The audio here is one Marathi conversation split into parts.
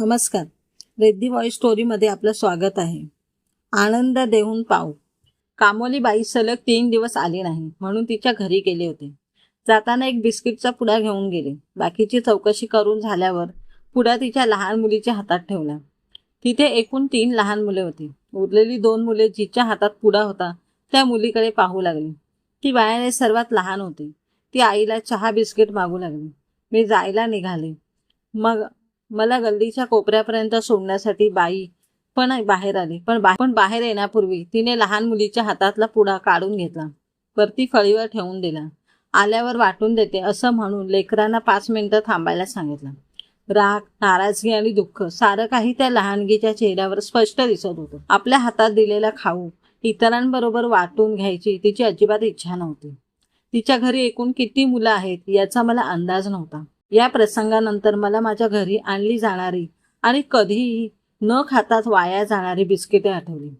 नमस्कार. रेड्डी बॉय स्टोरीमध्ये आपलं स्वागत आहे. आनंद देऊन पाऊ कामोली बाई सलग तीन दिवस आली नाही म्हणून तिच्या घरी गेले होते. जाताना एक बिस्किटचा पुडा घेऊन गेले. बाकीची चौकशी करून झाल्यावर पुडा तिच्या लहान मुलीच्या हातात ठेवला. तिथे एकूण तीन लहान मुले होती. उरलेली दोन मुले जिच्या हातात पुडा होता त्या मुलीकडे पाहू लागली. ती वयाने सर्वात लहान होती. ती आईला चहा बिस्किट मागू लागली. मी जायला निघाले. मग मला गल्लीच्या कोपऱ्यापर्यंत सोडण्यासाठी बाई पण बाहेर आली. पण पण बाहेर येण्यापूर्वी तिने लहान मुलीच्या हातातला पुडा काढून घेतला. वरती फळीवर ठेवून दिला. आल्यावर वाटून देते असं म्हणून लेकरांना पाच मिनिटं थांबायला सांगितलं. राग नाराजगी आणि दुःख सारं काही त्या लहानगीच्या चेहऱ्यावर स्पष्ट दिसत होतं. आपल्या हातात दिलेला खाऊ इतरांबरोबर वाटून घ्यायची तिची अजिबात इच्छा नव्हती. तिच्या घरी एकूण किती मुलं आहेत याचा मला अंदाज नव्हता. या प्रसंगानंतर मला माझ्या घरी आणली जाणारी आणि कधीही न खाताच वाया जाणारी बिस्किटे आठवली.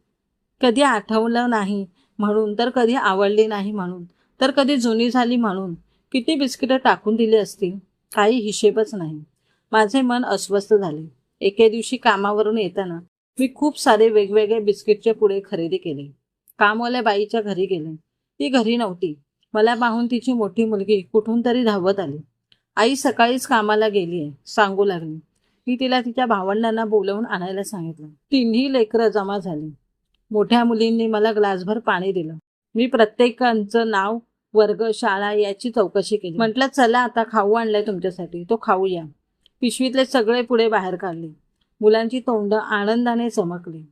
कधी आठवलं नाही म्हणून तर कधी आवडली नाही म्हणून तर कधी जुनी झाली म्हणून किती बिस्किटं टाकून दिली असतील काही हिशेबच नाही. माझे मन अस्वस्थ झाले. एके दिवशी कामावरून येताना मी खूप सारे वेगवेगळे बिस्किटचे पुढे खरेदी केले. कामवाल्या बाईच्या घरी गेले. ती घरी नव्हती. मला पाहून तिची मोठी मुलगी कुठून तरी धावत आली. आई सकाळीच कामाला गेली आहे सांगू लागली मी तिला तिच्या भावंडांना बोलवून आणायला सांगितलं. तिन्ही लेकरं जमा झाली. मोठ्या मुलींनी मला ग्लासभर पाणी दिलं. मी प्रत्येकांचं नाव वर्ग शाळा याची चौकशी केली. म्हटलं चला आता खाऊ आणलाय तुमच्यासाठी. तो खाऊया. पिशवीतले सगळे पुढे बाहेर काढले. मुलांची तोंड आनंदाने चमकली.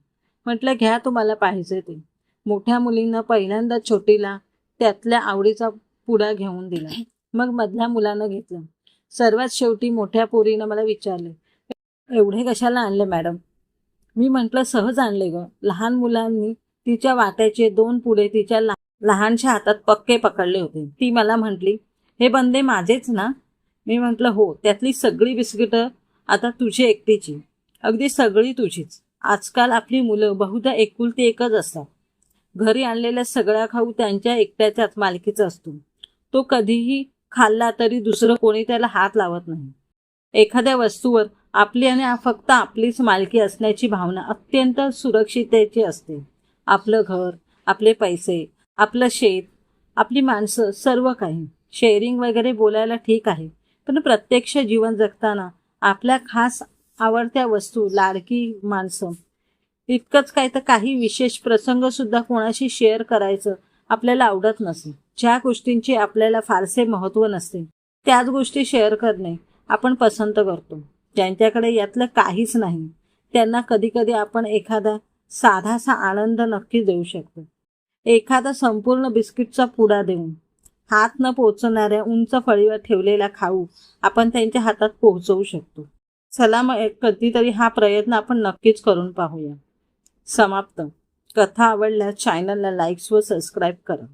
म्हटलं घ्या तुम्हाला पाहिजे ते. मोठ्या मुलींना पहिल्यांदा छोटीला त्यातल्या आवडीचा पुडा घेऊन दिला. मग मधल्या मुलानं घेतलं. सर्वात शेवटी मोठ्या पोरीनं मला विचारले एवढे कशाला आणले मॅडम? मी म्हटलं सहज आणले ग. लहान मुलांनी तिच्या वाट्याचे दोन पुढे तिच्या लहानशा हातात पक्के पकडले होते. ती मला म्हटली हे बंदे माझेच ना? मी म्हटलं हो त्यातली सगळी बिस्किटं आता तुझी एकटीची. अगदी सगळी तुझीच. आजकाल आपली मुलं बहुधा एकुलती एकच असतात. घरी आणलेल्या सगळा खाऊ त्यांच्या एकट्याच्याच मालकीचा असतो. तो कधीही खाल्ला तरी दुसरं कोणी त्याला हात लावत नाही. एखाद्या वस्तूवर आपली आणि फक्त आपलीच मालकी असण्याची भावना अत्यंत सुरक्षिततेची असते. आपलं घर आपले पैसे आपलं शेत आपली माणसं सर्व काही. शेअरिंग वगैरे बोलायला ठीक आहे पण प्रत्यक्ष जीवन जगताना आपल्या खास आवडत्या वस्तू लाडकी माणसं इतकंच काय तर काही विशेष प्रसंगसुद्धा कोणाशी शेअर करायचं आपल्याला आवडत नसेल. ज्या गोष्टींचे आपल्याला फारसे महत्त्व नसते त्याच गोष्टी शेअर करणे आपण पसंत करतो. ज्यांच्याकडे यातलं काहीच नाही त्यांना कधीकधी आपण एखादा साधासा आनंद नक्की देऊ शकतो. एखादा संपूर्ण बिस्किटचा पुडा देऊन हात न पोचणाऱ्या उंच फळीवर ठेवलेला खाऊ आपण त्यांच्या हातात पोहोचवू शकतो. चला मग कधीतरी हा प्रयत्न आपण नक्कीच करून पाहूया. समाप्त. कथा आवडल्यास चॅनलला लाईक्स व सबस्क्राईब करा.